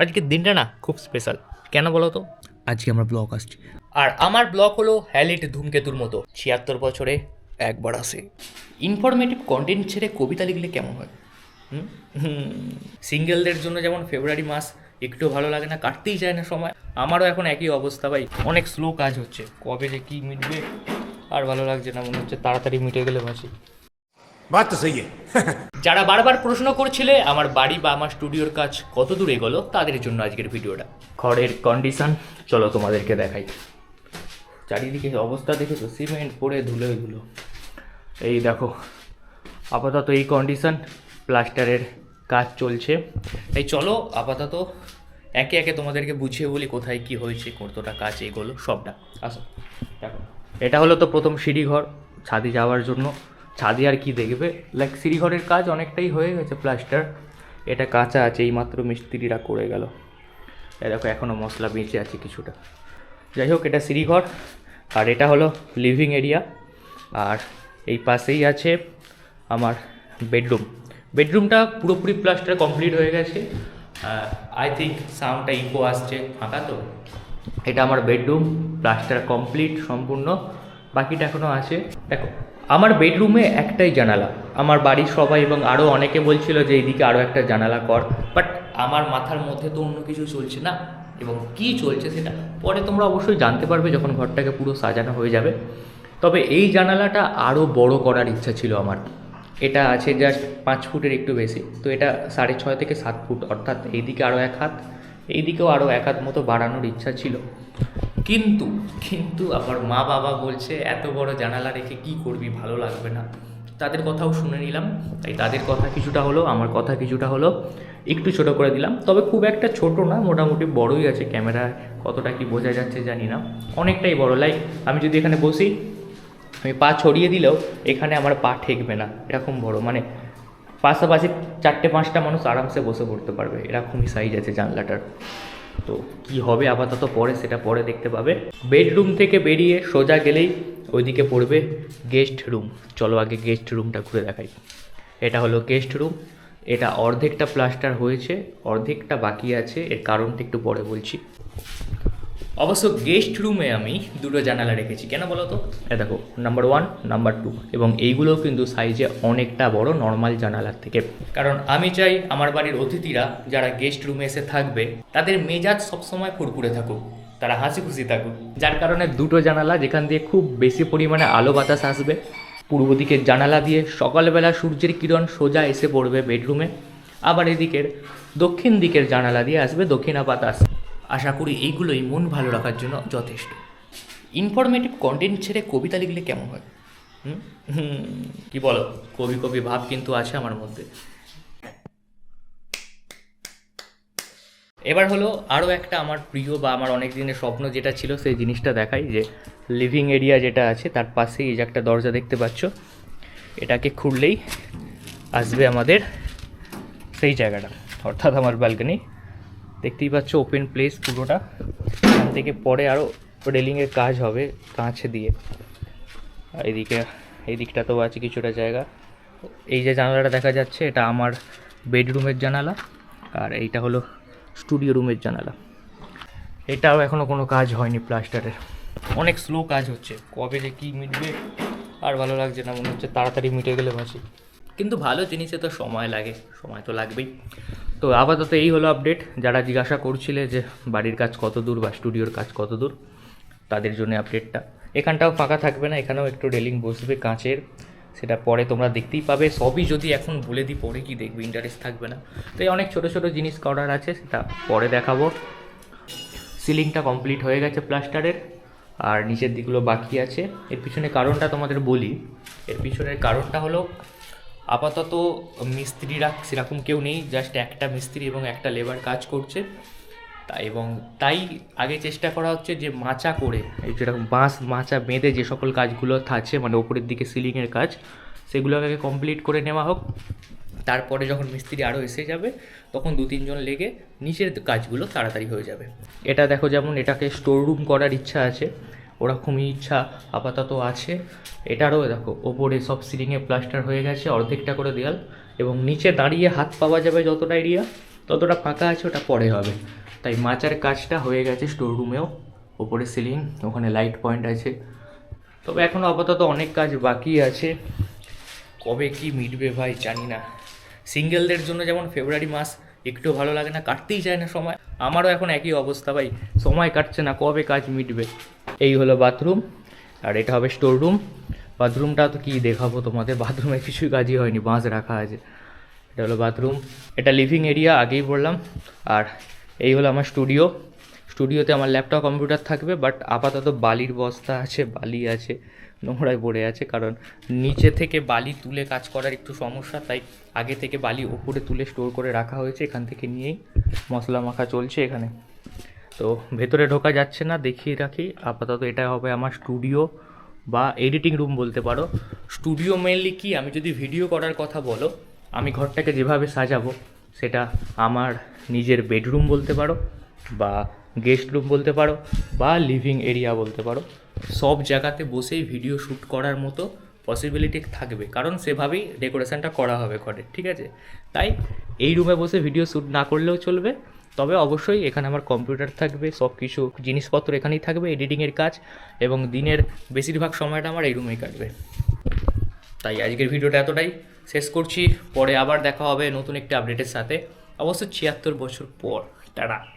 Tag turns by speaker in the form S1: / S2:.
S1: আজকের দিনটা না খুব স্পেশাল কেন বলো তো?
S2: আজকে আমরা ব্লগ আসছি।
S1: আর আমার ব্লগ হলো হ্যালিট ধূমকেতুর মতো ছিয়াত্তর বছরে একবার আসে। ইনফরমেটিভ কন্টেন্ট ছেড়ে কবিতা লিখলে কেমন হয়? সিঙ্গেলদের জন্য যেমন ফেব্রুয়ারি মাস একটু ভালো লাগে না কাটতেই যায় না সময়। আমারও এখন একই অবস্থা ভাই অনেক স্লো কাজ হচ্ছে। কবে যে কী মিটবে আর ভালো লাগছে না মনে হচ্ছে তাড়াতাড়ি মিটে গেলে বাঁচি।
S3: বাদ তো হ্যাঁ।
S1: যারা বারবার প্রশ্ন করছিলে আমার বাড়ি বা আমার স্টুডিওর কাজ কত দূর এগোলো তাদের জন্য আজকের ভিডিওটা। ঘরের কন্ডিশন চলো তোমাদেরকে দেখাই। চারিদিকে অবস্থা দেখে তো সিমেন্ট পড়ে ধুলো এগুলো। এই দেখো আপাতত এই কন্ডিশন প্লাস্টারের কাজ চলছে। এই চলো আপাতত একে একে তোমাদেরকে বুঝিয়ে বলি কোথায় কি হয়েছে কতটা কাজ এগোলো সবটা। আসো দেখো। এটা হলো তো প্রথম সিঁড়ি ঘর ছাদে যাওয়ার জন্য। ছাদে আর কি দেখবে? লাইক সিঁড়িঘরের কাজ অনেকটাই হয়ে গেছে প্লাস্টার এটা কাঁচা আছে এইমাত্র মিস্ত্রিরা করে গেল। দেখো এখনও মশলা বেঁচে আছে কিছুটা। যাই হোক, এটা সিঁড়িঘর আর এটা হলো লিভিং এরিয়া আর এই পাশেই আছে আমার বেডরুম বেডরুমটা পুরোপুরি প্লাস্টার কমপ্লিট হয়ে গেছে। আই থিঙ্ক সাউন্ডটা ইকো আসছে ফাঁকা তো। এটা আমার বেডরুম প্লাস্টার কমপ্লিট সম্পূর্ণ। বাকিটা এখনও আছে। দেখো আমার বেডরুমে একটাই জানালা। আমার বাড়ির সবাই এবং আরও অনেকে বলছিল যে এইদিকে আরও একটা জানালা কর। বাট আমার মাথার মধ্যে তো অন্য কিছু চলছে না। এবং কি চলছে সেটা পরে তোমরা অবশ্যই জানতে পারবে যখন ঘরটাকে পুরো সাজানো হয়ে যাবে। তবে এই জানালাটা আরও বড় করার ইচ্ছা ছিল আমার। এটা আছে জাস্ট পাঁচ ফুটের একটু বেশি। তো এটা সাড়ে ছয় থেকে সাত ফুট। অর্থাৎ এইদিকে আরও এক হাত। এইদিকেও আরও এক হাত মতো বাড়ানোর ইচ্ছা ছিল। কিন্তু কিন্তু আবার মা বাবা বলছে, এত বড় জানালা রেখে কি করবি? ভালো লাগবে না। তাদের কথাও শুনে নিলাম। তাই তাদের কথা কিছুটা হলো, আমার কথা কিছুটা হলো, একটু ছোট করে দিলাম। তবে খুব একটা ছোট না, মোটামুটি বড়ই আছে। ক্যামেরা কতটা কি বোঝা যাচ্ছে জানি না। অনেকটাই বড়। লাইক আমি যদি এখানে বসি, আমি পা ছড়িয়ে দিলেও এখানে আমার পা ঠেকবে না। এরকম বড়। মানে পাশাপাশি চারটে, পাঁচটা মানুষ আরামসে বসে পড়তে পারবে। এরকমই সাইজ আছে জানলাটার। তো কি হবে আপাতত পরে সেটা পরে দেখতে পাবে। বেডরুম থেকে বেরিয়ে সোজা গেলেই ওইদিকে পড়বে গেস্ট রুম। চলো আগে গেস্ট রুমটা ঘুরে দেখাই। এটা হলো গেস্ট রুম। এটা অর্ধেকটা প্লাস্টার হয়েছে, অর্ধেকটা বাকি আছে, এর কারণটা একটু পরে বলছি। অবশ্য গেস্ট রুমে আমি দুটো জানালা রেখেছি কেন বলো তো? এ দেখো নাম্বার ওয়ান নাম্বার টু এবং এইগুলোও কিন্তু সাইজে অনেকটা বড় নর্মাল জানালার থেকে। কারণ আমি চাই আমার বাড়ির অতিথিরা যারা গেস্ট রুমে এসে থাকবে তাদের মেজাজ সবসময় ফুরফুরে থাকুক তারা হাসি খুশি থাকুক। যার কারণে দুটো জানালা যেখান দিয়ে খুব বেশি পরিমাণে আলো বাতাস আসবে পূর্ব দিকের জানালা দিয়ে সকালবেলা সূর্যের কিরণ সোজা এসে পড়বে বেডরুমে আবার এদিকের দক্ষিণ দিকের জানালা দিয়ে আসবে দক্ষিণা বাতাস আশা করি এইগুলোই মন ভালো রাখার জন্য যথেষ্ট। ইনফরমেটিভ কন্টেন্ট ছেড়ে কবিতা লিখলে কেমন হয়? কি বলো? কবি কবি ভাব কিন্তু আছে আমার মধ্যে। এবার হলো আরও একটা আমার প্রিয় বা আমার অনেক দিনের স্বপ্ন যেটা ছিল, সেই জিনিসটা দেখাই যে লিভিং এরিয়া যেটা আছে, তার পাশেই এই যে একটা দরজা দেখতে পাচ্ছ, এটাকে খুললেই আসবে আমাদের সেই জায়গাটা। অর্থাৎ আমার ব্যালকনি দেখতেই পাচ্ছ ওপেন প্লেস পুরোটা। এখান থেকে পরে আরও রেলিংয়ের কাজ হবে কাঁচ দিয়ে। আর এদিকে এই দিকটাতেও আছে কিছুটা জায়গা। এই যে জানালাটা দেখা যাচ্ছে, এটা আমার বেডরুমের জানালা। আর এইটা হলো স্টুডিও রুমের জানালা। এটাও এখনও কোনো কাজ হয়নি প্লাস্টারের অনেক স্লো কাজ হচ্ছে। কবে যে কী মিটবে, আর ভালো লাগছে না। মনে হচ্ছে তাড়াতাড়ি মিটে গেলে বাঁচি। কিন্তু ভালো জিনিসে তো সময় লাগে। সময় তো লাগবেই। তো আপাতত এই হলো আপডেট যারা জিজ্ঞাসা করছিলে যে বাড়ির কাজ কত দূর বা স্টুডিওর কাজ কত দূর, তাদের জন্য আপডেটটা এখানটাও ফাঁকা থাকবে না, এখানেও একটু রেলিং বসবে কাঁচের। সেটা পরে তোমরা দেখতেই পাবে। সবই যদি এখন বলে দিই, পরে কি দেখবে ইন্টারেস্ট থাকবে না। তো এই অনেক ছোটো ছোটো জিনিস করার আছে, সেটা পরে দেখাবো। সিলিংটা কমপ্লিট হয়ে গেছে প্লাস্টারের আর নিচের দিকগুলো বাকি আছে। এর পিছনে কারণটা তোমাদের বলি। এর পিছনের কারণটা হলো আপাতত মিস্ত্রিরা সেরকম কেউ নেই জাস্ট একটা মিস্ত্রি এবং একটা লেবার কাজ করছে। তা এবং তাই আগে চেষ্টা করা হচ্ছে যে মাচা করে যেরকম বাঁশ, মাচা বেঁধে যে সকল কাজগুলো থাকছে মানে ওপরের দিকে সিলিংয়ের কাজ, সেগুলোকে আগে কমপ্লিট করে নেওয়া হোক। তারপরে যখন মিস্ত্রি আরও এসে যাবে, তখন দু তিনজন লেগে নিচের কাজগুলো তাড়াতাড়ি হয়ে যাবে। এটা দেখো যেমন এটাকে স্টোর রুম করার ইচ্ছা আছে। ওরকমই ইচ্ছা আপাতত আছে। এটারও দেখো, ওপরে সব সিলিংয়ে প্লাস্টার হয়ে গেছে, অর্ধেকটা করে দেয়াল এবং নিচে দাঁড়িয়ে হাত পাওয়া যাবে যতটা এরিয়া ততটা ফাঁকা আছে, ওটা পরে হবে। তাই মাচার কাজটা হয়ে গেছে স্টোর রুমেও ওপরে সিলিং ওখানে লাইট পয়েন্ট আছে। তবে এখনও আপাতত অনেক কাজ বাকি আছে। কবে কি মিটবে ভাই, জানি না। সিঙ্গেলদের জন্য যেমন ফেব্রুয়ারি মাস, একটু ভালো লাগে না, কাটতেই চায় না সময়। আমারও এখন একই অবস্থা ভাই, সময় কাটছে না, কবে কাজ মিটবে? এই হলো বাথরুম, আর এটা হবে স্টোর রুম বাথরুমটা তো কি দেখাবো তোমাদের? বাথরুমে কিছুই কাজই হয়নি, বাঁশ রাখা আছে। এটা হলো বাথরুম। এটা লিভিং এরিয়া আগেই বললাম। আর এই হলো আমার স্টুডিও স্টুডিওতে আমার ল্যাপটপ কম্পিউটার থাকবে বাট আপাতত বালির বস্তা আছে, বালি আছে, নোংরায় পড়ে আছে, কারণ নিচে থেকে বালি তুলে কাজ করার একটু সমস্যা, তাই আগে থেকে বালি ওপরে তুলে স্টোর করে রাখা হয়েছে, এখান থেকে নিয়েই মশলা মাখা চলছে এখানে। তো ভেতরে ঢোকা যাচ্ছে না, দেখিয়ে রাখি। আপাতত এটা হবে আমার স্টুডিও বা এডিটিং রুম বলতে পারো। স্টুডিও মেনলি কি, আমি যদি ভিডিও করার কথা বলো, আমি ঘরটাকে যেভাবে সাজাবো, সেটা আমার নিজের বেডরুম বলতে পারো বা গেস্ট রুম বলতে পারো বা লিভিং এরিয়া বলতে পারো। সব জায়গাতে বসেই ভিডিও শ্যুট করার মতো পসিবিলিটি থাকবে, কারণ সেভাবেই ডেকোরেশনটা করা হবে ঘরে, ঠিক আছে? তাই এই রুমে বসে ভিডিও শ্যুট না করলেও চলবে। তবে অবশ্যই এখানে আমার কম্পিউটার থাকবে সব কিছু জিনিসপত্র এখানেই থাকবে এডিটিংয়ের কাজ এবং দিনের বেশিরভাগ সময়টা আমার এই রুমেই কাটবে। তাই আজকের ভিডিওটা এতটাই। শেষ করছি, পরে আবার দেখা হবে নতুন একটি আপডেটের সাথে। অবশ্য ছিয়াত্তর বছর পর। টাটা।